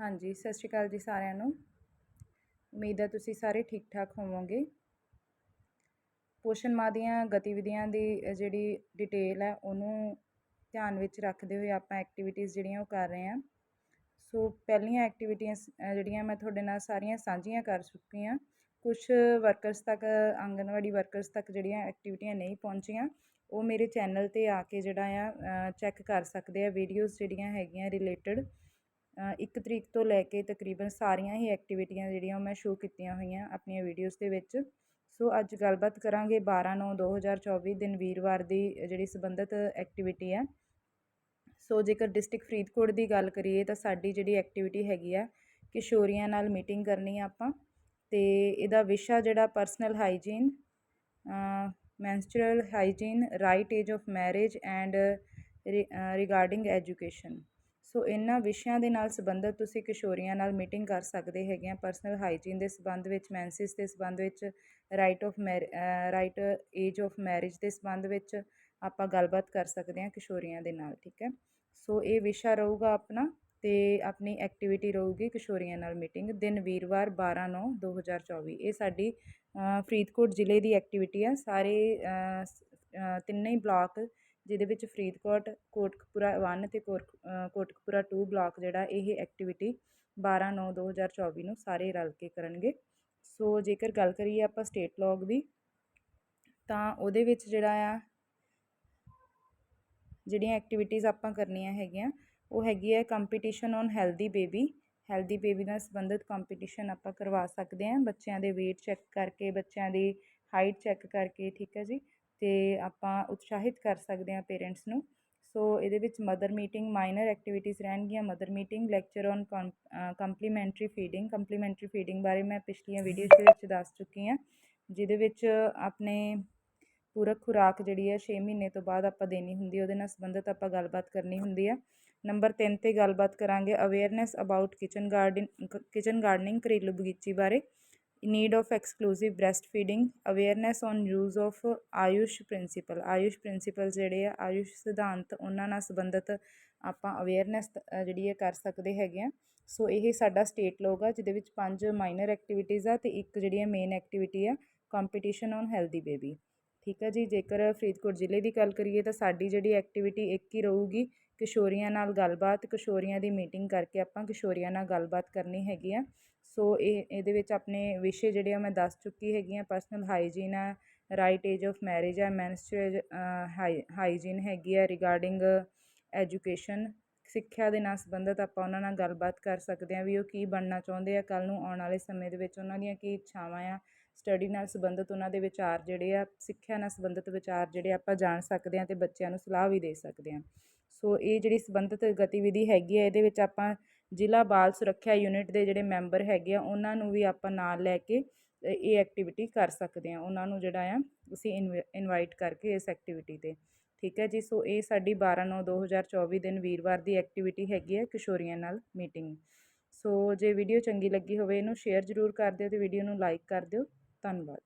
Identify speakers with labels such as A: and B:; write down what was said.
A: ਹਾਂਜੀ, ਸਤਿ ਸ਼੍ਰੀ ਅਕਾਲ ਜੀ ਸਾਰਿਆਂ ਨੂੰ। ਉਮੀਦ ਹੈ ਤੁਸੀਂ ਸਾਰੇ ਠੀਕ ਠਾਕ ਹੋਵੋਗੇ। ਪੋਸ਼ਣ ਮਾਹ ਦੀਆਂ ਗਤੀਵਿਧੀਆਂ ਦੀ ਜਿਹੜੀ ਡਿਟੇਲ ਹੈ, ਉਹਨੂੰ ਧਿਆਨ ਵਿੱਚ ਰੱਖਦੇ ਹੋਏ ਆਪਾਂ ਐਕਟੀਵਿਟੀਜ਼ ਜਿਹੜੀਆਂ ਉਹ ਕਰ ਰਹੇ ਹਾਂ। ਸੋ, ਪਹਿਲੀਆਂ ਐਕਟੀਵਿਟੀਆਂ ਜਿਹੜੀਆਂ ਮੈਂ ਤੁਹਾਡੇ ਨਾਲ ਸਾਰੀਆਂ ਸਾਂਝੀਆਂ ਕਰ ਚੁੱਕੀ ਹਾਂ। ਕੁਝ ਵਰਕਰਸ ਤੱਕ, ਆਂਗਨਵਾੜੀ ਵਰਕਰਸ ਤੱਕ ਜਿਹੜੀਆਂ ਐਕਟੀਵਿਟੀਆਂ ਨਹੀਂ ਪਹੁੰਚੀਆਂ, ਉਹ ਮੇਰੇ ਚੈਨਲ ਤੇ ਆ ਕੇ ਜਿਹੜਾ ਆ ਚੈੱਕ ਕਰ ਸਕਦੇ ਆ। ਵੀਡੀਓਜ਼ ਜਿਹੜੀਆਂ ਹੈਗੀਆਂ ਰਿਲੇਟਡ ਇੱਕ ਤਰੀਕ ਤੋਂ ਲੈ ਕੇ ਤਕਰੀਬਨ ਸਾਰੀਆਂ ਹੀ ਐਕਟੀਵਿਟੀਆਂ ਜਿਹੜੀਆਂ ਉਹ ਮੈਂ ਸ਼ੋਅ ਕੀਤੀਆਂ ਹੋਈਆਂ ਆਪਣੀਆਂ ਵੀਡੀਓਜ਼ ਦੇ ਵਿੱਚ। ਸੋ ਅੱਜ ਗੱਲਬਾਤ ਕਰਾਂਗੇ 12 9 2024 ਦਿਨ ਵੀਰਵਾਰ ਦੀ ਜਿਹੜੀ ਸੰਬੰਧਿਤ ਐਕਟੀਵਿਟੀ ਹੈ। ਸੋ ਜੇਕਰ ਡਿਸਟ੍ਰਿਕਟ ਫਰੀਦਕੋਟ ਦੀ ਗੱਲ ਕਰੀਏ ਤਾਂ ਸਾਡੀ ਜਿਹੜੀ ਐਕਟੀਵਿਟੀ ਹੈਗੀ ਆ ਕਿਸ਼ੋਰੀਆਂ ਨਾਲ ਮੀਟਿੰਗ ਕਰਨੀ ਆ ਆਪਾਂ ਤੇ ਇਹਦਾ ਵਿਸ਼ਾ ਜਿਹੜਾ personal hygiene menstrual hygiene, right age of marriage and regarding education. So ਇਹਨਾਂ ਵਿਸ਼ਿਆਂ ਦੇ ਨਾਲ ਸੰਬੰਧਿਤ ਤੁਸੀਂ ਕਿਸ਼ੋਰੀਆਂ ਨਾਲ ਮੀਟਿੰਗ ਕਰ ਸਕਦੇ ਹੈਗੇ ਆ ਪਰਸਨਲ ਹਾਈਜੀਨ ਦੇ ਸੰਬੰਧ ਵਿੱਚ ਮੈਂਸਿਸ ਦੇ ਸੰਬੰਧ ਵਿੱਚ right of right age of marriage ਦੇ ਸੰਬੰਧ ਵਿੱਚ ਆਪਾਂ ਗੱਲਬਾਤ ਕਰ ਸਕਦੇ ਹਾਂ ਕਿਸ਼ੋਰੀਆਂ ਦੇ ਨਾਲ, ਠੀਕ ਹੈ? ਸੋ ਇਹ ਵਿਸ਼ਾ ਰਹੂਗਾ ਆਪਣਾ ਤੇ ਆਪਣੀ ਐਕਟੀਵਿਟੀ ਰਹੂਗੀ ਕਿਸ਼ੋਰੀਆਂ ਨਾਲ ਮੀਟਿੰਗ ਦਿਨ ਵੀਰਵਾਰ 12 9 2024 ਇਹ ਸਾਡੀ ਫਰੀਦਕੋਟ ਜ਼ਿਲ੍ਹੇ ਦੀ ਐਕਟੀਵਿਟੀ ਆ। ਸਾਰੇ ਤਿੰਨੇ ਹੀ ਬਲਾਕ ਜਿਹਦੇ ਵਿੱਚ ਫਰੀਦਕੋਟ, ਕੋਟਕਪੂਰਾ 1 ਤੇ ਕੋਟਕਪੂਰਾ ਟੂ ਬਲਾਕ ਜਿਹੜਾ ਇਹ ਐਕਟੀਵਿਟੀ 12 9 2024 ਨੂੰ ਸਾਰੇ ਰਲ ਕੇ ਕਰਨਗੇ। ਸੋ ਜੇਕਰ ਗੱਲ ਕਰੀਏ ਆਪਾਂ ਸਟੇਟ ਲੌਗ ਦੀ, ਤਾਂ ਉਹਦੇ ਵਿੱਚ ਜਿਹੜਾ ਆ, ਜਿਹੜੀਆਂ ਐਕਟੀਵਿਟੀਜ਼ ਆਪਾਂ ਕਰਨੀਆਂ ਹੈਗੀਆਂ, ਉਹ ਹੈਗੀ ਹੈ competition on healthy baby healthy baby ਨਾਲ ਸੰਬੰਧਿਤ ਕੰਪੀਟੀਸ਼ਨ ਆਪਾਂ ਕਰਵਾ ਸਕਦੇ ਹਾਂ। ਬੱਚਿਆਂ ਦੇ weight ਚੈੱਕ ਕਰਕੇ, ਬੱਚਿਆਂ ਦੀ ਹਾਈਟ ਚੈੱਕ ਕਰਕੇ, ਠੀਕ ਹੈ ਜੀ? ਅਤੇ ਆਪਾਂ ਉਤਸ਼ਾਹਿਤ ਕਰ ਸਕਦੇ ਹਾਂ ਪੇਰੈਂਟਸ ਨੂੰ। ਸੋ ਇਹਦੇ ਵਿੱਚ ਮਦਰ ਮੀਟਿੰਗ, ਮਾਈਨਰ ਐਕਟੀਵਿਟੀਜ਼ ਰਹਿਣਗੀਆਂ, mother meeting, lecture on complementary feeding. Complementary feeding ਬਾਰੇ ਮੈਂ ਪਿਛਲੀਆਂ ਵੀਡੀਓਜ਼ ਦੇ ਵਿੱਚ ਦੱਸ ਚੁੱਕੀ ਹਾਂ, ਜਿਹਦੇ ਵਿੱਚ ਆਪਣੇ ਪੂਰਕ ਖੁਰਾਕ ਜਿਹੜੀ ਹੈ 6 ਮਹੀਨੇ ਤੋਂ ਬਾਅਦ ਆਪਾਂ ਦੇਣੀ ਹੁੰਦੀ ਉਹਦੇ ਨਾਲ ਸੰਬੰਧਿਤ ਆਪਾਂ ਗੱਲਬਾਤ ਕਰਨੀ ਹੁੰਦੀ ਹੈ। ਨੰਬਰ 3 ਤੇ ਗੱਲਬਾਤ ਕਰਾਂਗੇ awareness about kitchen garden kitchen gardening ਘਰੇਲੂ ਬਗੀਚੀ ਬਾਰੇ। Need of exclusive breastfeeding awareness on use of AYUSH principle AYUSH principle ਜਿਹੜੇ ਆ ਆਯੁਸ਼ ਸਿਧਾਂਤ, ਉਹਨਾਂ ਨਾਲ ਸੰਬੰਧਿਤ ਆਪਾਂ ਅਵੇਅਰਨੈਸ ਜਿਹੜੀ ਹੈ ਕਰ ਸਕਦੇ ਹੈਗੇ ਆ। ਸੋ ਇਹ ਸਾਡਾ ਸਟੇਟ ਲੋਗ ਆ, ਜਿਹਦੇ ਵਿੱਚ ਪੰਜ ਮਾਈਨਰ ਐਕਟੀਵਿਟੀਜ਼ ਆ ਤੇ ਇੱਕ ਜਿਹੜੀ ਹੈ ਮੇਨ ਐਕਟੀਵਿਟੀ ਆ ਕੰਪੀਟੀਸ਼ਨ ਔਨ ਹੈਲਦੀ ਬੇਬੀ ਠੀਕ ਹੈ ਜੀ, ਜੇਕਰ ਫਰੀਦਕੋਟ ਜ਼ਿਲ੍ਹੇ ਦੀ ਗੱਲ ਕਰੀਏ ਤਾਂ ਸਾਡੀ ਜਿਹੜੀ ਐਕਟੀਵਿਟੀ ਇੱਕ ਹੀ ਰਹੂਗੀ, ਕਿਸ਼ੋਰੀਆਂ ਨਾਲ ਗੱਲਬਾਤ, ਕਿਸ਼ੋਰੀਆਂ ਦੀ ਮੀਟਿੰਗ ਕਰਕੇ ਆਪਾਂ ਕਿਸ਼ੋਰੀਆਂ ਨਾਲ ਗੱਲਬਾਤ ਕਰਨੀ ਹੈਗੀ ਆ। ਸੋ ਇਹ, ਇਹਦੇ ਵਿੱਚ ਆਪਣੇ ਵਿਸ਼ੇ ਜਿਹੜੇ ਆ ਮੈਂ ਦੱਸ ਚੁੱਕੀ ਹੈਗੀ ਆ ਪਰਸਨਲ ਹਾਈਜੀਨ ਆ ਰਾਈਟ ਏਜ ਆਫ ਮੈਰਿਜ ਆ ਮੈਨਸਟਰਲ ਹਾਈਜੀਨ ਹੈਗੀ ਆ ਰਿਗਾਰਡਿੰਗ ਐਜੂਕੇਸ਼ਨ ਸਿੱਖਿਆ ਦੇ ਨਾਲ ਸੰਬੰਧਿਤ ਆਪਾਂ ਉਹਨਾਂ ਨਾਲ ਗੱਲਬਾਤ ਕਰ ਸਕਦੇ ਆ ਵੀ ਉਹ ਕੀ ਬਣਨਾ ਚਾਹੁੰਦੇ ਆ ਕੱਲ ਨੂੰ ਆਉਣ ਵਾਲੇ ਸਮੇਂ ਦੇ ਵਿੱਚ ਉਹਨਾਂ ਦੀਆਂ ਕੀ ਇੱਛਾਵਾਂ ਆ ਸਟੱਡੀ ਨਾਲ ਸੰਬੰਧਿਤ ਉਹਨਾਂ ਦੇ ਵਿਚਾਰ ਜਿਹੜੇ ਆ, ਸਿੱਖਿਆ ਨਾਲ ਸੰਬੰਧਿਤ ਵਿਚਾਰ ਜਿਹੜੇ ਆਪਾਂ ਜਾਣ ਸਕਦੇ ਆ ਤੇ ਬੱਚਿਆਂ ਨੂੰ ਸਲਾਹ ਵੀ ਦੇ ਸਕਦੇ ਆ। ਸੋ ਇਹ ਜਿਹੜੀ ਸੰਬੰਧਿਤ ਗਤੀਵਿਧੀ ਹੈਗੀ ਆ, ਇਹਦੇ ਵਿੱਚ ਆਪਾਂ ਜ਼ਿਲ੍ਹਾ ਬਾਲ ਸੁਰੱਖਿਆ ਯੂਨਿਟ ਦੇ ਜਿਹੜੇ ਮੈਂਬਰ ਹੈਗੇ ਆ, ਉਹਨਾਂ ਨੂੰ ਵੀ ਆਪਾਂ ਨਾਲ ਲੈ ਕੇ ਇਹ ਐਕਟੀਵਿਟੀ ਕਰ ਸਕਦੇ ਆ। ਉਹਨਾਂ ਨੂੰ ਜਿਹੜਾ ਆ, ਅਸੀਂ ਇਨਵਾਈਟ ਕਰਕੇ ਇਸ ਐਕਟੀਵਿਟੀ ਤੇ। ਠੀਕ ਹੈ ਜੀ? ਸੋ ਇਹ ਸਾਡੀ 12 9 2024 ਦਿਨ ਵੀਰਵਾਰ ਦੀ ਐਕਟੀਵਿਟੀ ਹੈਗੀ ਹੈ ਕਿਸ਼ੋਰੀਆਂ ਨਾਲ ਮੀਟਿੰਗ। ਸੋ ਜੇ ਵੀਡੀਓ ਚੰਗੀ ਲੱਗੀ ਹੋਵੇ, ਇਹਨੂੰ ਸ਼ੇਅਰ ਜ਼ਰੂਰ ਕਰ ਦਿਓ ਤੇ ਵੀਡੀਓ ਨੂੰ ਲਾਈਕ ਕਰ ਦਿਓ। ਧੰਨਵਾਦ।